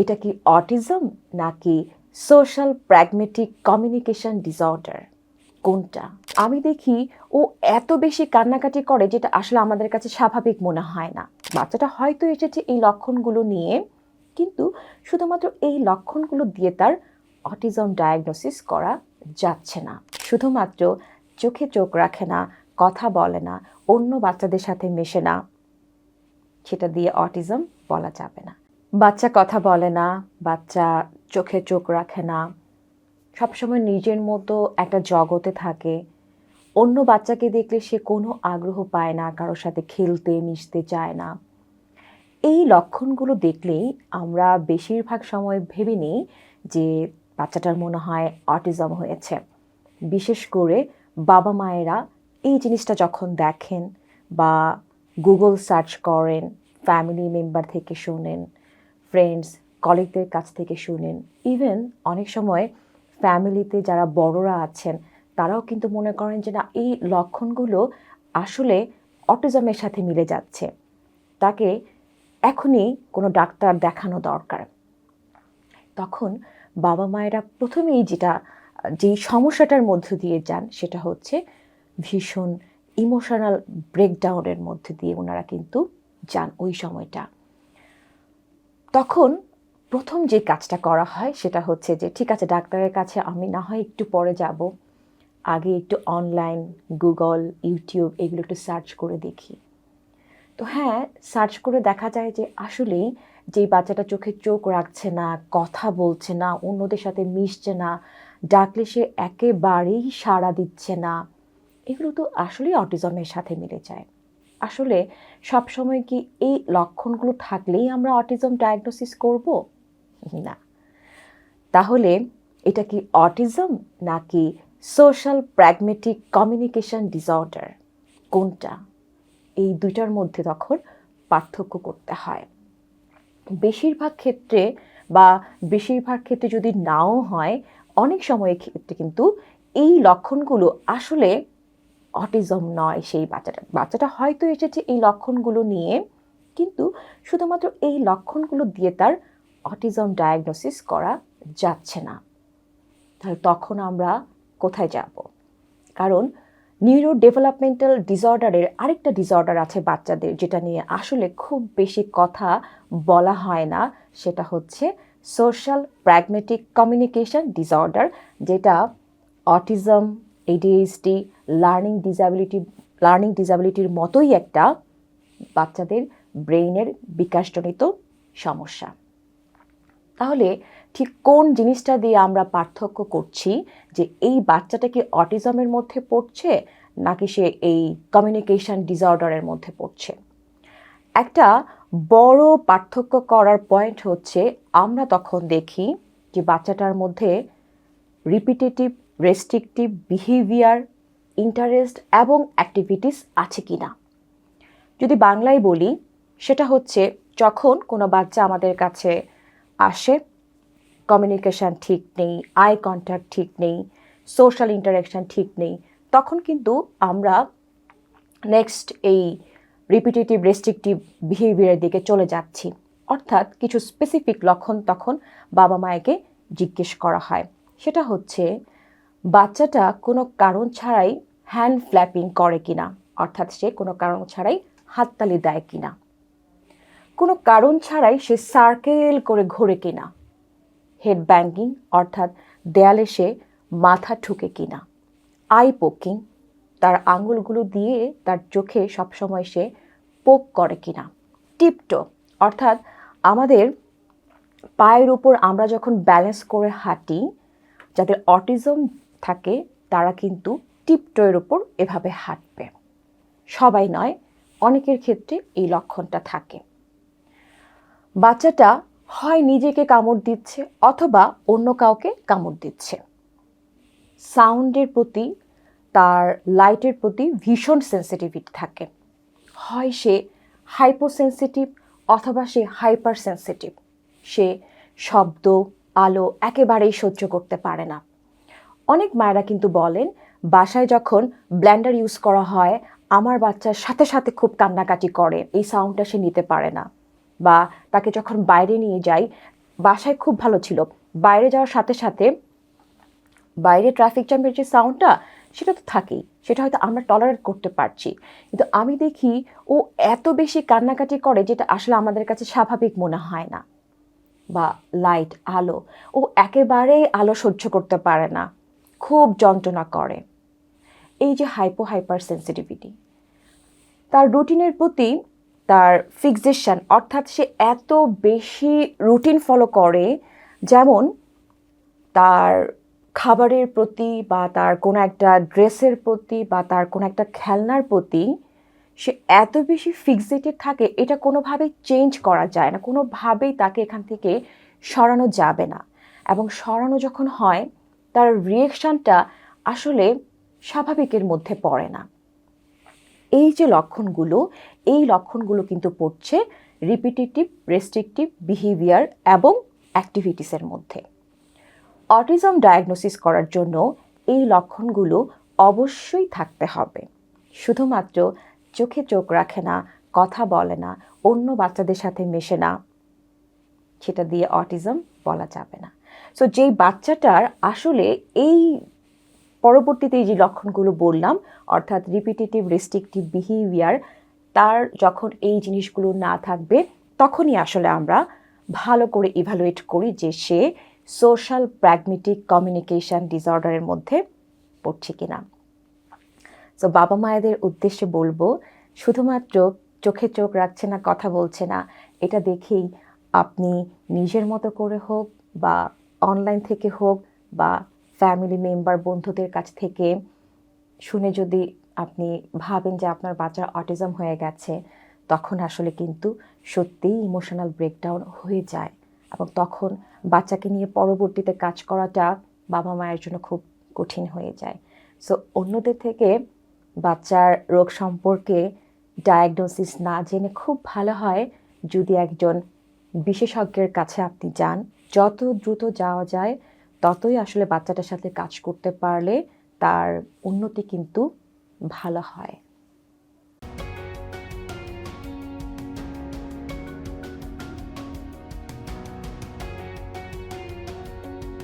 এটা কি অটিজম নাকি সোশ্যাল প্র্যাগমেটিক কমিউনিকেশন ডিসঅর্ডার কোনটা? আমি দেখি ও এত বেশি কান্নাকাটি করে যেটা আসলে আমাদের কাছে স্বাভাবিক মনে হয় না। বাচ্চাটা হয়তো এসেছে এই লক্ষণগুলো নিয়ে, কিন্তু শুধুমাত্র এই লক্ষণগুলো দিয়ে তার অটিজম ডায়াগনোসিস করা যাচ্ছে না। শুধুমাত্র চোখে চোখ রাখে না, কথা বলে না, অন্য বাচ্চাদের সাথে মেশে না, সেটা দিয়ে অটিজম বলা যাবে না। বাচ্চা কথা বলে না, বাচ্চা চোখে চোখ রাখে না। সবসময় নিজের মতো একটা জগতে থাকে। অন্য বাচ্চাকে দেখলে সে কোনো আগ্রহ পায় না, কারোর সাথে খেলতে, মিশতে চায় না। এই লক্ষণগুলো দেখলেই আমরা বেশিরভাগ সময় ভেবে নিই যে বাচ্চাটার মনে হয় অটিজম হয়েছে। বিশেষ করে বাবা মায়েরা এই জিনিসটা যখন দেখেন বা গুগল সার্চ করেন, ফ্যামিলি মেম্বার থেকে শোনেন ফ্রেন্ডস কলিগদের কাছ থেকে শুনেন ইভেন অনেক সময় ফ্যামিলিতে যারা বড়রা আছেন, তারাও কিন্তু মনে করেন যে না, এই লক্ষণগুলো আসলে অটিজমের সাথে মিলে যাচ্ছে। তাকে এখনই কোনো ডাক্তার দেখানো দরকার। তখন বাবা মায়েরা প্রথমেই যেটা, যেই সমস্যাটার মধ্য দিয়ে যান, সেটা হচ্ছে ভীষণ ইমোশনাল ব্রেকডাউনের মধ্যে দিয়ে ওনারা কিন্তু যান ওই সময়টা। তখন প্রথম যে কাজটা করা হয় সেটা হচ্ছে যে, ঠিক আছে, ডাক্তারের কাছে আমি না হয় একটু পরে যাব। আগে একটু অনলাইন গুগল ইউটিউব এগুলো একটু সার্চ করে দেখি। তো হ্যাঁ সার্চ করে দেখা যায় যে আসলেই যেই বাচ্চাটা চোখে চোখ রাখছে না, কথা বলছে না, অন্যদের সাথে মিশছে না, ডাকলে সে একেবারেই সাড়া দিচ্ছে না, এগুলো তো আসলেই অটিজমের সাথে মিলে যায়। আসলে সবসময় কি এই লক্ষণগুলো থাকলেই আমরা অটিজম ডায়াগনোসিস করব? না। তাহলে এটা কি অটিজম নাকি সোশ্যাল প্র্যাগমেটিক কমিউনিকেশন ডিসঅর্ডার? কোনটা? এই দুইটার মধ্যে তখন পার্থক্য করতে হয়। বেশিরভাগ ক্ষেত্রে বা বেশিরভাগ ক্ষেত্রে যদি নাও হয়, অনেক সময়ের ক্ষেত্রে কিন্তু এই লক্ষণগুলো আসলে অটিজম নয়, সেই বাচ্চাটা। বাচ্চাটা হয়তো এসেছে এই লক্ষণগুলো নিয়ে, কিন্তু শুধুমাত্র এই লক্ষণগুলো দিয়ে তার অটিজম ডায়াগনোসিস করা যাচ্ছে না। তাহলে তখন আমরা কোথায় যাব? কারণ নিউরো ডেভেলপমেন্টাল ডিসঅর্ডারের আরেকটা ডিসঅর্ডার আছে বাচ্চাদের, যেটা নিয়ে আসলে খুব বেশি কথা বলা হয় না, সেটা হচ্ছে সোশ্যাল প্র্যাগমেটিক কমিউনিকেশন ডিসঅর্ডার যেটা autism ADHD learning disability learning ডিসাবিলিটির মতোই একটা বাচ্চাদের ব্রেইনের বিকাশজনিত সমস্যা। তাহলে ঠিক কোন জিনিসটা দিয়ে আমরা পার্থক্য করছি যে এই বাচ্চাটা কি অটিজমের মধ্যে পড়ছে নাকি সে এই কমিউনিকেশন ডিসঅর্ডারের মধ্যে পড়ছে? একটা বড় পার্থক্য করার পয়েন্ট হচ্ছে আমরা তখন দেখি যে বাচ্চাটার মধ্যে রিপিটেটিভ রেস্ট্রিকটিভ বিহেভিয়ার ইন্টারেস্ট এবং অ্যাক্টিভিটিস আছে কি না যদি বাংলায় বলি, সেটা হচ্ছে যখন কোনো বাচ্চা আমাদের কাছে আসে কমিউনিকেশান ঠিক নেই আই কন্ট্যাক্ট ঠিক নেই সোশ্যাল ইন্টারাকশান ঠিক নেই, তখন কিন্তু আমরা নেক্সট এই রিপিটেটিভ রেস্ট্রিকটিভ বিহেভিয়ারের দিকে চলে যাচ্ছি। অর্থাৎ কিছু স্পেসিফিক লক্ষণ তখন বাবা মায়েকে জিজ্ঞেস করা হয়। সেটা হচ্ছে বাচ্চাটা কোনো কারণ ছাড়াই হ্যান্ড ফ্ল্যাপিং করে কিনা, অর্থাৎ সে কোনো কারণ ছাড়াই হাততালি দেয় কিনা, কোনো কারণ ছাড়াই সে সার্কেল করে ঘোরে কিনা হেড ব্যাঙ্কিং অর্থাৎ দেয়ালে সে মাথা ঠুকে কিনা আই পোকিং তার আঙুলগুলো দিয়ে তার চোখে সবসময় সে পোক করে কিনা টিপটো অর্থাৎ আমাদের পায়ের উপর আমরা যখন ব্যালেন্স করে হাঁটি যাদের অটিজম থাকে, তারা কিন্তু টিপটোয়ের ওপর এভাবে হাঁটবে। সবাই নয়, অনেকের ক্ষেত্রে এই লক্ষণটা থাকে। বাচ্চাটা হয় নিজেকে কামড় দিচ্ছে অথবা অন্য কাউকে কামড় দিচ্ছে। সাউন্ডের প্রতি, তার লাইটের প্রতি ভীষণ সেন্সিটিভিটি থাকে। হয় সে হাইপোসেন্সিটিভ অথবা সে হাইপার সেন্সিটিভ সে শব্দ, আলো একেবারেই সহ্য করতে পারে না। অনেক মায়েরা কিন্তু বলেন, বাসায় যখন ব্ল্যান্ডার ইউজ করা হয়, আমার বাচ্চার সাথে সাথে খুব কান্নাকাটি করে, এই সাউন্ডটা সে নিতে পারে না। বা তাকে যখন বাইরে নিয়ে যাই, বাসায় খুব ভালো ছিল, বাইরে যাওয়ার সাথে সাথে বাইরে ট্রাফিক জ্যামের যে সাউন্ডটা, সেটা তো থাকেই, সেটা হয়তো আমরা টলারেট করতে পারছি। কিন্তু আমি দেখি, ও এত বেশি কান্নাকাটি করে, যেটা আসলে আমাদের কাছে স্বাভাবিক মনে হয় না। বা লাইট আলো, ও একেবারেই আলো সহ্য করতে পারে না। খুব যন্ত্রণা করে। এই যে হাইপো হাইপার সেন্সিটিভিটি তার রুটিনের প্রতি তার ফিক্সেশন অর্থাৎ সে এত বেশি রুটিন ফলো করে, যেমন তার খাবারের প্রতি বা তার কোনো একটা ড্রেসের প্রতি বা তার কোনো একটা খেলনার প্রতি সে এত বেশি ফিক্সেটেড থাকে, এটা কোনোভাবেই চেঞ্জ করা যায় না, কোনোভাবেই তাকে এখান থেকে সরানো যাবে না। এবং সরানো যখন হয় তার রিয়েকশনটা আসলে স্বাভাবিকের মধ্যে পড়ে না। এই যে লক্ষণগুলো, এই লক্ষণগুলো কিন্তু পড়ছে রিপিটেটিভ রেস্ট্রিকটিভ বিহেভিয়ার এবং অ্যাক্টিভিটিসের মধ্যে। অটিজম ডায়াগনোসিস করার জন্য এই লক্ষণগুলো অবশ্যই থাকতে হবে। শুধুমাত্র চোখে চোখ রাখে না, কথা বলে না, অন্য বাচ্চাদের সাথে মেশে না, সেটা দিয়ে অটিজম বলা যাবে না। সো যেই বাচ্চাটার আসলে এই পরবর্তীতে যে লক্ষণগুলো বললাম, অর্থাৎ রিপিটেটিভ রেস্ট্রিকটিভ বিহেভিয়ার তার যখন এই জিনিসগুলো না থাকবে, তখনই আসলে আমরা ভালো করে ইভ্যালুয়েট করি যে সে সোশ্যাল প্র্যাগমেটিক কমিউনিকেশন ডিসঅর্ডারের মধ্যে পড়ছে কিনা। সো বাবা মায়েদের উদ্দেশ্যে বলব, শুধুমাত্র চোখে চোখ রাখছে না, কথা বলছে না, এটা দেখেই আপনি নিজের মতো করে হোক বা অনলাইন থেকে হোক বা ফ্যামিলি মেম্বার বন্ধুদের কাছ থেকে শুনে যদি আপনি ভাবেন যে আপনার বাচ্চার অটিজম হয়ে গেছে, তখন আসলে কিন্তু সত্যিই ইমোশনাল ব্রেকডাউন হয়ে যায় এবং তখন বাচ্চাকে নিয়ে পরবর্তীতে কাজ করাটা বাবা মায়ের জন্য খুব কঠিন হয়ে যায়। সো অন্যদের থেকে বাচ্চার রোগ সম্পর্কে ডায়াগনোসিস না জেনে খুব ভালো হয় যদি একজন বিশেষজ্ঞের কাছে আপনি যান। যত দ্রুত যাওয়া যায়, ততই আসলে বাচ্চাটার সাথে কাজ করতে পারলে তার উন্নতি কিন্তু ভালো হয়।